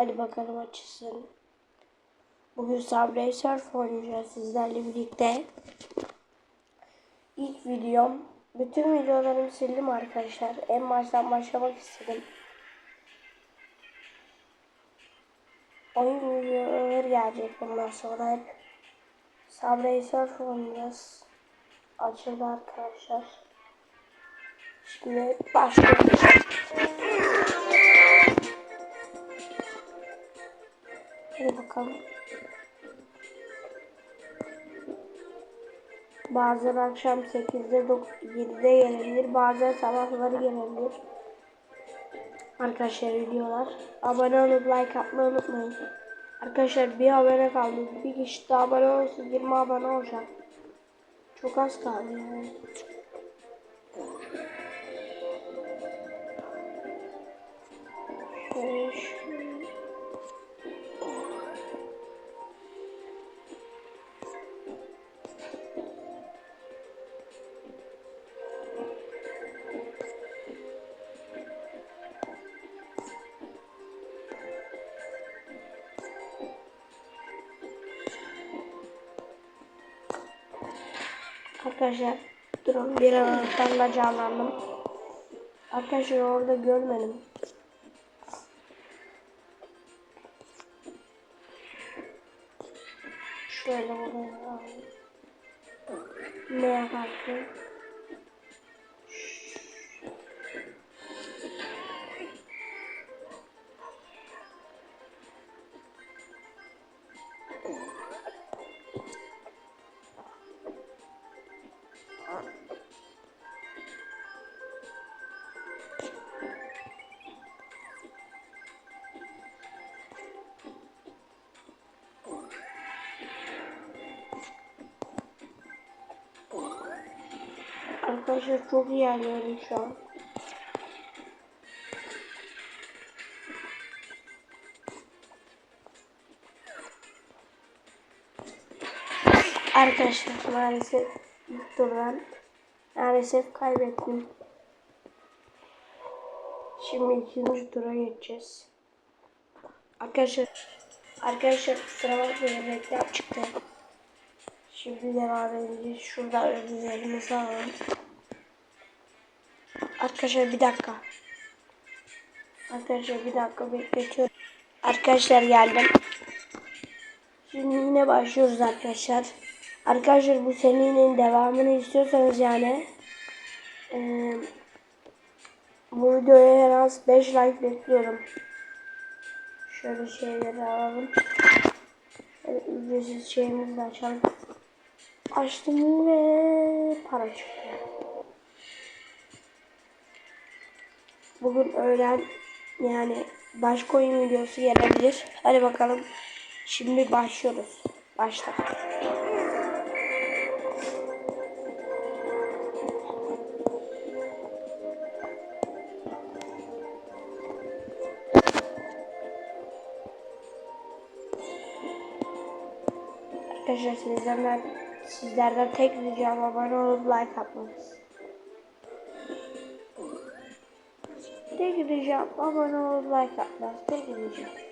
Hadi bakalım açılsın. Bugün Subway Surf oynayacağız sizlerle birlikte. İlk videom. Bütün videolarımı sildim arkadaşlar. En baştan başlamak istedim. Oyun videoları gelecek bundan sonra hep. Subway Surf oynayacağız. Açıldı arkadaşlar. Şimdi başlıyoruz. Hadi bakalım. Bazen akşam 8'de 7'de gelebilir. Bazen sabahları gelebilir. Arkadaşlar videolar. Abone olup like atmayı unutmayın. Arkadaşlar bir abone kaldı. Bir kişi daha abone olsun 20 abone olacak. Çok az kaldı yani. Şöyle şöyle. Arkadaşlar durun bir anahtarla canlandım. Arkadaşlar orada görmedim. Şöyle buraya. Ne yaparsın? Arkadaşlar çok iyi yerliyorum şu an. Arkadaşlar maalesef ilk turdan maalesef kaybettim. Şimdi ikinci tura geçeceğiz. Arkadaşlar arkadaşlar kusura bakmayın reklam çıktı. Şimdi devam edeceğiz. Şurada ödüllerimizi alalım. Arkadaşlar bir dakika. Arkadaşlar bir dakika bekletiyorum. Arkadaşlar geldim. Şimdi yine başlıyoruz arkadaşlar. Arkadaşlar bu serinin devamını istiyorsanız yani e, bu videoya en az 5 like bekliyorum. Şöyle şeyleri alalım. Şöyle ücretsiz şeyimizi açalım. Açtım ve para çıktı. Bugün öğlen yani başka oyun videosu gelebilir. Hadi bakalım. Şimdi başlıyoruz. Başla. Arkadaşlar sizlerden, sizlerden tek ricam abone olup like atmanız. Tek ricam abone olup like atmanız. Tek ricam.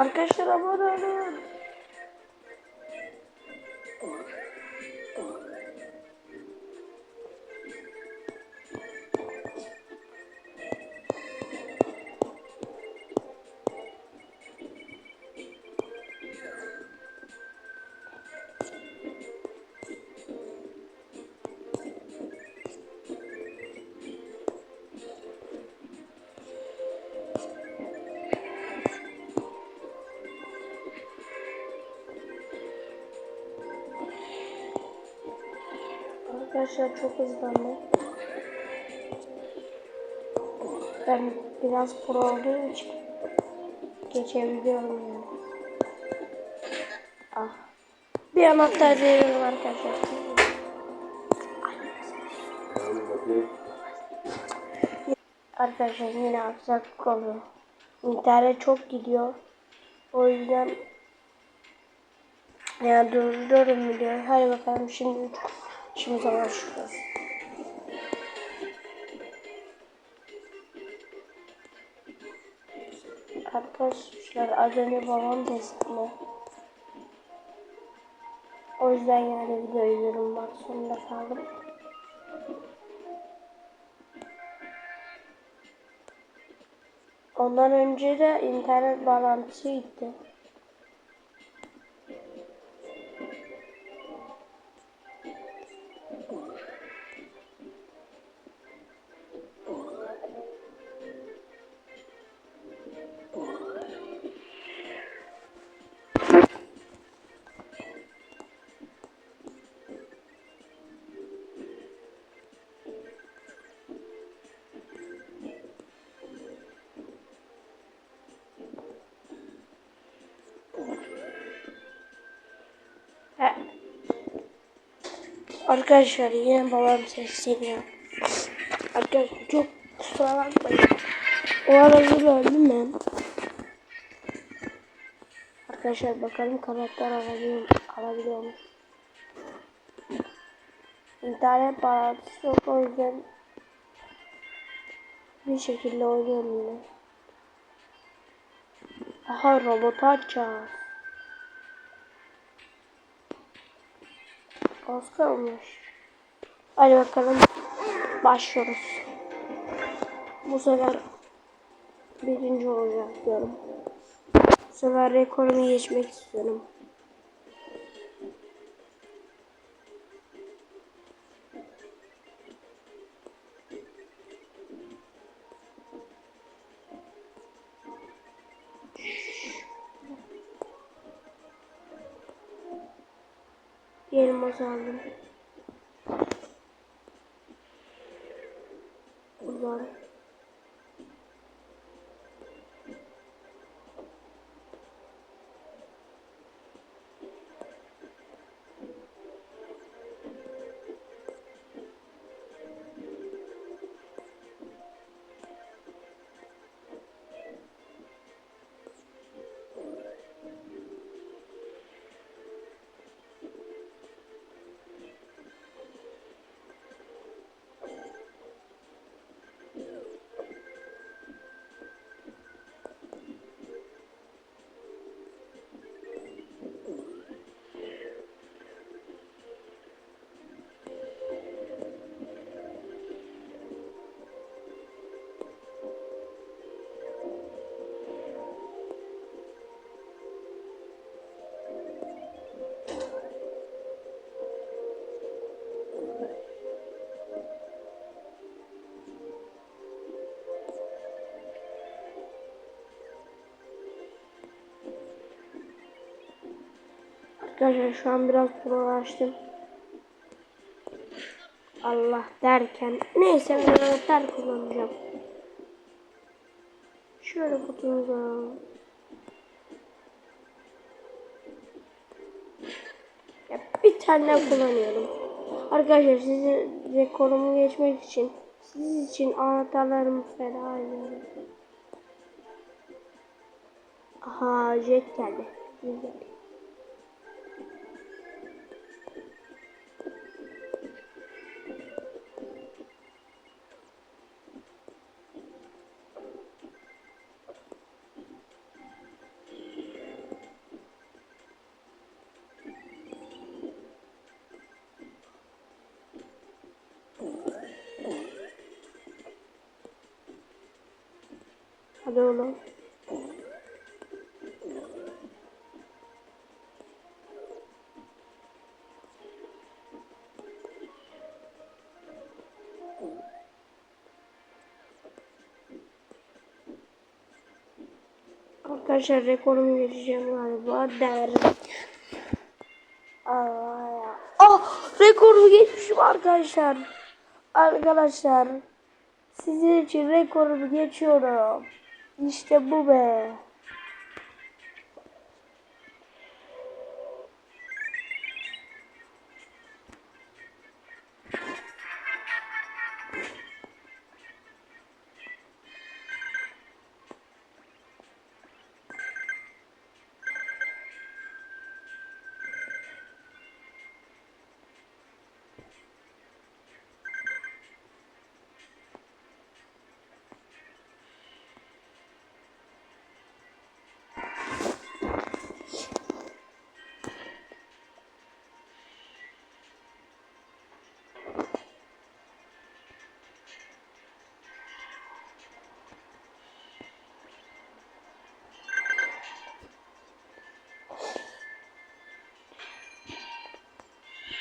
Arkadaşlar abone olun. Arkadaşlar çok hızlandı. Ben biraz pro olduğum için geçebiliyorum yani. Ah. Bir anahtar veriyorum arkadaşlar. Arkadaşlar yine aksaklık oluyor. İnternet çok gidiyor. O yüzden yani durduruyorum videoyu. Hadi bakalım şimdi işimize başlıyoruz. Arkadaşlar az önce babam testine. O yüzden yani videoyu yorumlamak zorunda kaldım. Ondan önce de internet bağlantısı gitti. He. Arkadaşlar yine babam sesleniyor. Arkadaşlar çok kusura bakmayın. O arada böldüm ben. Arkadaşlar bakalım karakter alabiliyor, alabiliyor mu? İnternet bağlantısı yok o yüzden bir şekilde oynuyorum yine. Aha robot açacağız. Az kalmış. Hadi bakalım. Başlıyoruz. Bu sefer birinci olacak diyorum. Bu sefer rekorumu geçmek istiyorum. Aldım. Arkadaşlar şu an biraz prolaştım. Allah derken neyse ben anahtar kullanacağım. Şöyle kutumuzu. Ya bir tane kullanıyorum. Arkadaşlar sizin rekorumu geçmek için siz için anahtarlarımı feda ediyorum. Aha jet geldi. Güzel. Hadi oğlum. Arkadaşlar rekorumu geçeceğim galiba der. Allah. Ah rekorumu geçmişim arkadaşlar. Arkadaşlar sizin için rekorumu geçiyorum. İşte bu.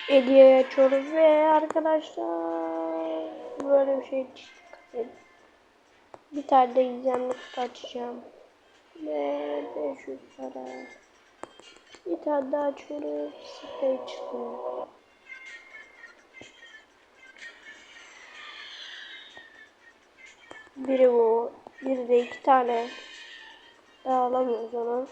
Hediye açıyoruz ve arkadaşlar böyle bir şey çıktı. Bir tane de gizemli açacağım. Ve 500 para. Bir tane daha açıyoruz. Sprey çıktı. Biri bu. Biri de iki tane. Daha alamıyoruz onu.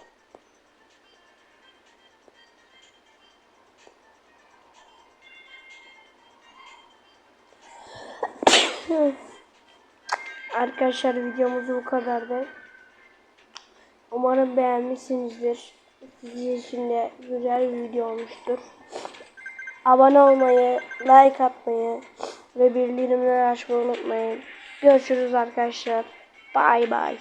Arkadaşlar videomuz bu kadardı. Umarım beğenmişsinizdir. Sizin için de güzel bir video olmuştur. Abone olmayı, like atmayı ve bildirimleri açmayı unutmayın. Görüşürüz arkadaşlar. Bay bay.